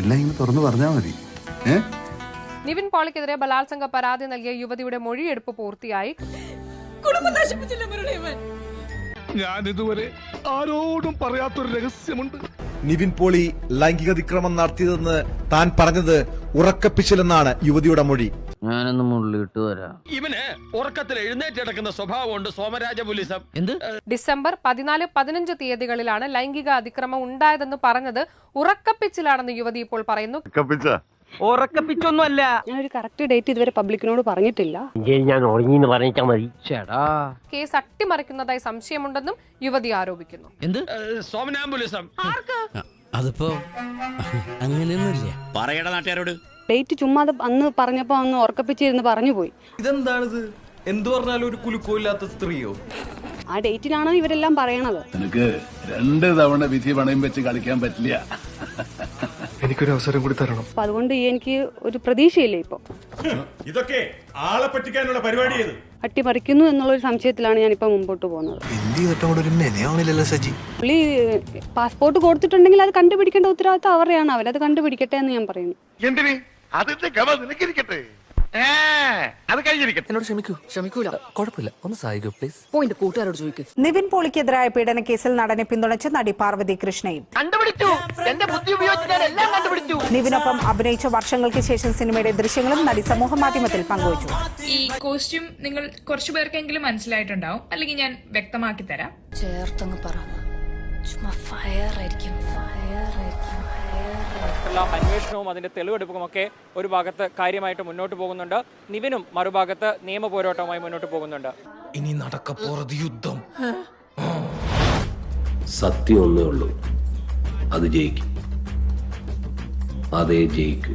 എല്ലാം ഇങ്ങനെ തുറന്നു പറഞ്ഞാൽ മതി. ഏ? നിവിൻ പോളിക്കെതിരെ ബലാത്സംഗ പരാതി നൽകിയ യുവതിയുടെ മൊഴിയെടുപ്പ് പൂർത്തിയായി. ഞാൻ ഇതുവരെ ആരോടും പറയാത്തൊരു രഹസ്യമുണ്ട്. നിവിൻ പോളി ലൈംഗിക അതിക്രമം നടത്തിയതെന്ന് താൻ പറഞ്ഞത് ഉറക്കപ്പിച്ചിലെന്നാണ് യുവതിയുടെ മൊഴി. ഞാനൊന്ന് മുള്ളിട്ട് വരാം. ഇവന് ഉറക്കത്തിൽ എഴുന്നേറ്റ് കിടക്കുന്ന സ്വഭാവമുണ്ട് സോമരാജ പോലീസ്. എന്ത്? ഡിസംബർ പതിനാല് പതിനഞ്ച് തീയതികളിലാണ് ലൈംഗിക അതിക്രമം ഉണ്ടായതെന്ന് പറഞ്ഞത് ഉറക്കപ്പിച്ചിലാണെന്ന് യുവതി ഇപ്പോൾ പറയുന്നു. ഉറക്കപ്പിച്ചൊന്നുമല്ല. ഞാനൊരു കറക്റ്റ് ഡേറ്റ് ഇതുവരെ പബ്ലിക്കിനോട് പറഞ്ഞിട്ടില്ല. ഞാൻ ഉറങ്ങിന്ന് പറഞ്ഞാ മതി. ചേടാ. കേസ് അട്ടിമറിക്കുന്നതായി സംശയമുണ്ടെന്നും യുവതി ആരോപിക്കുന്നു. എന്ത്? സോമനാംബുലിസം അതിപ്പോ അങ്ങനെയൊന്നുമില്ല. പറയട നാട്ടുകാരോട്. ഡേറ്റ് ചുമ്മാ അത് അന്ന് പറഞ്ഞപ്പോൾ അന്ന് ഉറക്കപ്പിച്ചിരുന്ന് പറഞ്ഞു പോയി ഇതെന്താണിത്? എന്തു പറഞ്ഞാലും ഒരു കുലുക്കോ ഇല്ലാത്ത സ്ത്രീയോ? ആ ഡേറ്റിലാണ് ഇവരെല്ലാം പറയണത്? നിനക്ക് രണ്ട് തവണ വിധി പണയം വെച്ച് കളിക്കാൻ പറ്റില്ല. എനിക്കൊരു അവസരം കൂടി തരണം. അപ്പൊ അതുകൊണ്ട് ഈ എനിക്ക് ഒരു പ്രതീക്ഷയില്ല ഇപ്പൊ. ഇതൊക്കെ ആളെ പറ്റിക്കാനുള്ള പരിപാടി അട്ടിമറിക്കുന്നു എന്നുള്ളൊരു സംശയത്തിലാണ് ഞാൻ ഇപ്പൊ മുമ്പോട്ട് പോകുന്നത്. ഒരു സജി? പുള്ളി പാസ്പോർട്ട് കൊടുത്തിട്ടുണ്ടെങ്കിൽ അത് കണ്ടുപിടിക്കേണ്ട ഉത്തരവാദിത്തം അവരെയാണ് അവരത് കണ്ടുപിടിക്കട്ടെ എന്ന് ഞാൻ പറയുന്നു. എന്തിന്? അതിന്റെ ഗമ നിനക്കിരിക്കട്ടെ. അത് കഴിഞ്ഞിരിക്കട്ടെ എന്നോട് ക്ഷമിക്കൂ ക്ഷമിക്കൂല. കുഴപ്പമില്ല. ഒന്ന് സഹായിക്കൂ പ്ലീസ് പോയിന്റ് കൂട്ടുകാരോട് ചോദിക്കും. നിവിൻ പോളിക്കെതിരായ പീഡന കേസിൽ നടനെ പിന്തുണച്ച് നടി പാർവതി കൃഷ്ണയും. കണ്ടുപിടിച്ചു. എന്റെ ബുദ്ധി ഉപയോഗിച്ച് ഞാൻ എല്ലാം കണ്ടുപിടിച്ചു. നിവിനൊപ്പം അഭിനയിച്ച വർഷങ്ങൾക്ക് ശേഷം സിനിമയുടെ ദൃശ്യങ്ങളും നടി സമൂഹ മാധ്യമത്തിൽ പങ്കുവച്ചു. ഈ കോസ്റ്റ്യൂം നിങ്ങൾ കുറച്ചു പേർക്കെങ്കിലും മനസ്സിലായിട്ടുണ്ടാവും. അല്ലെങ്കിൽ ഞാൻ വ്യക്തമാക്കി തരാം. ചേർത്തങ്ങ് പറ. ചുമ്മാ ഫയർ ആയിരിക്കും. ഫയർ ആയിരിക്കും. അന്വേഷണവും അതിന്റെ തെളിവെടുപ്പുമൊക്കെ ഒരു ഭാഗത്ത് കാര്യമായിട്ട് മുന്നോട്ട് പോകുന്നുണ്ട്. നിവിനും മറുഭാഗത്ത് നിയമ പോരാട്ടവുമായി മുന്നോട്ട് പോകുന്നുണ്ട്. ഇനി നടക്കപ്പോറത് യുദ്ധം. സത്യം ഒന്നേ ഉള്ളൂ. അത് ജയിക്കും. അതേ ജയിക്കൂ.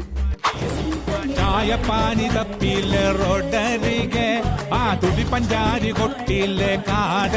ചായപ്പാനി തപ്പിലെ റോഡരികെ ആ തുടി പഞ്ചാരി കൊട്ടിലെ കാട്.